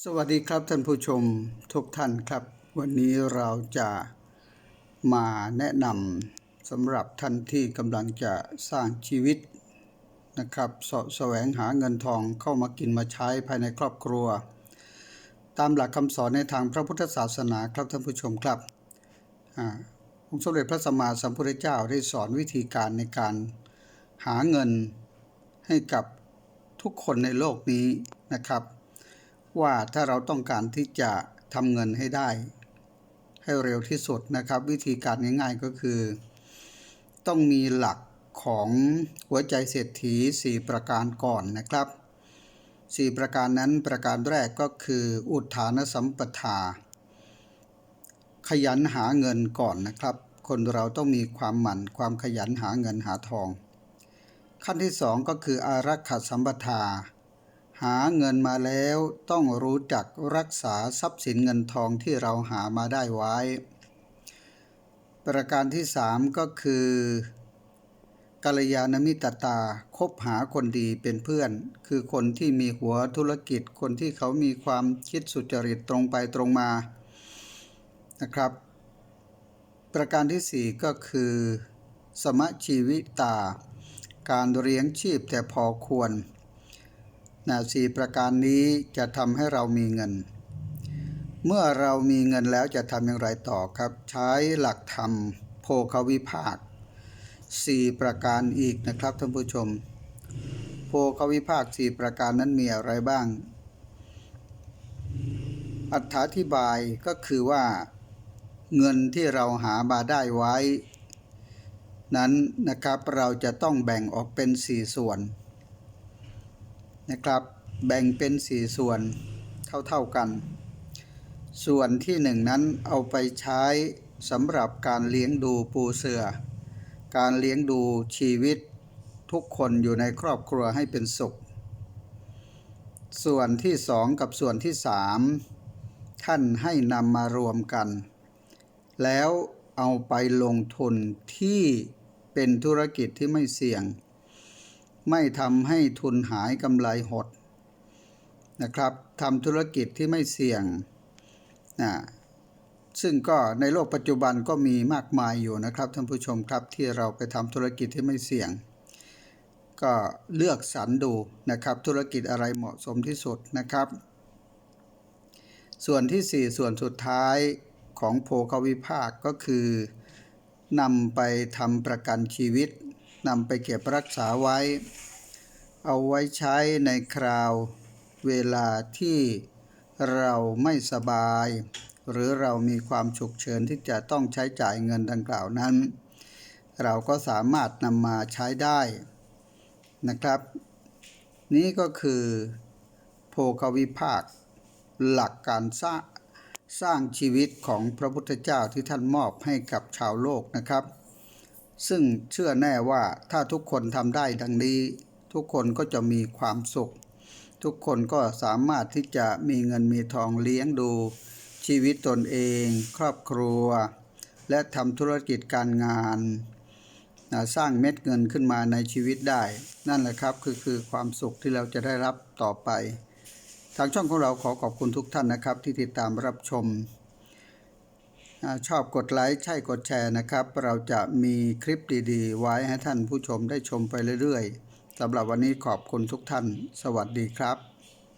สวัสดีครับท่านผู้ชมทุกท่านครับ วันนี้เราจะมาแนะนำสำหรับท่านที่กำลังจะสร้างชีวิตนะครับสแสวงหาเงินทองเข้ามากินมาใช้ภายในครอบครัว ตามหลักคำสอนในทางพระพุทธศาสนาครับท่านผู้ชมครับองค์สมเด็จพระสัมมาสัมพุทธเจ้าได้สอนวิธีการในการหาเงินให้กับทุกคนในโลกนี้นะครับ ว่าถ้าเราต้องการที่จะทำเงินให้ได้ ให้เร็วที่สุดนะครับ วิธีการง่ายๆก็คือ ต้องมีหลักของหัวใจเศรษฐี 4 ประการก่อนนะครับ 4 ประการนั้นประการแรกก็คืออุทานสัมปทา ขยันหาเงินก่อนนะครับ คนเราต้องมีความหมั่นความขยันหาเงินหาทอง ขั้นที่สองก็คืออารักขสัมปทา หาเงินมาแล้วต้องรู้จักรักษาทรัพย์สินเงินทองที่เราหามาได้ไว้ ประการที่สามก็คือกัลยาณมิตรตาคบหาคนดีเป็นเพื่อน คือคนที่มีหัวธุรกิจคนที่เขามีความคิดสุจริตตรงไปตรงมานะครับ ประการที่สี่ก็คือ สมชีวิตา การเลี้ยงชีพแต่พอควร นะสี่ประการนี้จะทำให้เรามีเงิน เมื่อเรามีเงินแล้วจะทำอย่างไรต่อครับ ใช้หลักธรรมโภควิภาคสี่ประการอีกนะครับท่านผู้ชมโภควิภาคสี่ประการนั้นมีอะไรบ้างอธิบายก็คือว่าเงินที่เราหามาได้ไว้ นั้นนะครับเราจะต้องแบ่งออกเป็นสี่ส่วน นะครับ แบ่งเป็นสี่ส่วนเท่าๆกัน ส่วนที่หนึ่งนั้นเอาไปใช้สำหรับการเลี้ยงดูปูเสือ การเลี้ยงดูชีวิตทุกคนอยู่ในครอบครัวให้เป็นสุข ส่วนที่สองกับส่วนที่สามท่านให้นำมารวมกัน แล้วเอาไปลงทุนที่เป็นธุรกิจที่ไม่เสี่ยง ไม่ทำให้ทุนหายกำไรหดนะครับทำธุรกิจที่ไม่เสี่ยงนะซึ่งก็ในโลกปัจจุบันก็มีมากมายอยู่นะครับท่านผู้ชมครับที่เราไปทำธุรกิจที่ไม่เสี่ยง ก็เลือกสรรดูนะครับ ธุรกิจอะไรเหมาะสมที่สุดนะครับ ส่วนที่ 4 ส่วนสุดท้ายของโภควิภาคก็คือนำไปทำประกันชีวิต นำไปเก็บรักษาไว้ เอาไว้ใช้ในคราวเวลาที่เราไม่สบาย หรือเรามีความฉุกเฉินที่จะต้องใช้จ่ายเงินดังกล่าวนั้น เราก็สามารถนำมาใช้ได้นะครับ นี่ก็คือโภควิภาค หลักการสร้างสร้างชีวิตของพระพุทธเจ้าที่ท่านมอบให้กับชาวโลกนะครับ ซึ่งเชื่อแน่ว่าถ้าทุกคนทำได้ดังนี้ ทุกคนก็จะมีความสุข ทุกคนก็สามารถที่จะมีเงินมีทองเลี้ยงดู ชีวิตตนเอง ครอบครัว และทำธุรกิจการงานนะสร้างเม็ดเงินขึ้นมาในชีวิตได้ นั่นแหละครับคือคือความสุขที่เราจะได้รับต่อไป ทางช่องของเราขอขอบคุณทุกท่านนะครับที่ติดตามรับชม ชอบกดไลค์ใช่กดแชร์นะครับ เราจะมีคลิปดีๆ ไว้ให้ท่านผู้ชมได้ชมไปเรื่อยๆสำหรับวันนี้ขอบคุณทุกท่าน สวัสดีครับ